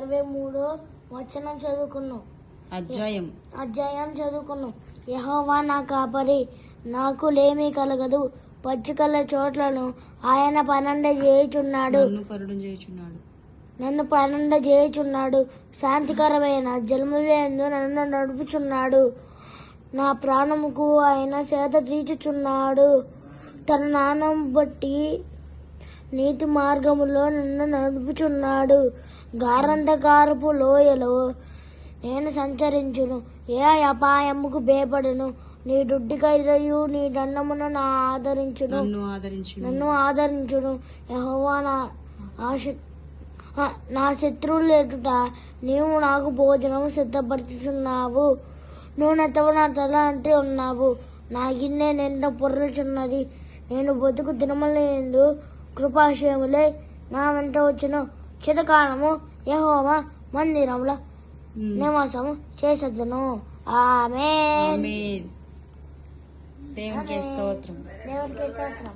ఇరవై మూడో వచనం చదువుకున్నాం అధ్యాయం. అధ్యాయం చదువుకున్నాం యహోవా నా కాపరి నాకు లేమి కలగదు. పచ్చికల చోట్లను ఆయన పనండ చేయుచున్నాడు. నన్ను పనండ చేయుచున్నాడు. శాంతికరమైన జన్మలేందు నన్ను నడుపుచున్నాడు. నా ప్రాణముకు ఆయన సేద తీర్చుచున్నాడు. తన నాణం బట్టి నీతి మార్గములో నన్ను నడుపుచున్నాడు. గారంధకారపు లోయలో నేను సంచరించును. ఏ అపాయముకు భయపడను? నీ దుడ్డికైదయు నీ దండమును నా ఆదరించును. నన్ను ఆదరించు నన్ను ఆదరించును. యెహోవా నా నా శత్రువులు ఎదుట నీవు నాకు భోజనం సిద్ధపరచుచున్నావు. నూనెతో నా తల అంటే ఉన్నావు. నా గిన్నె నిండా పొర్రుచున్నది నేను బతుకు దినములందు కృపాశయములే నా వెంట వచ్చిన. చిరకాలము యెహోవా మందిరంలో. నివాసము చేసేదను. ఆమె. దేవునికి స్తోత్రం. దేవుడికి స్తోత్రం.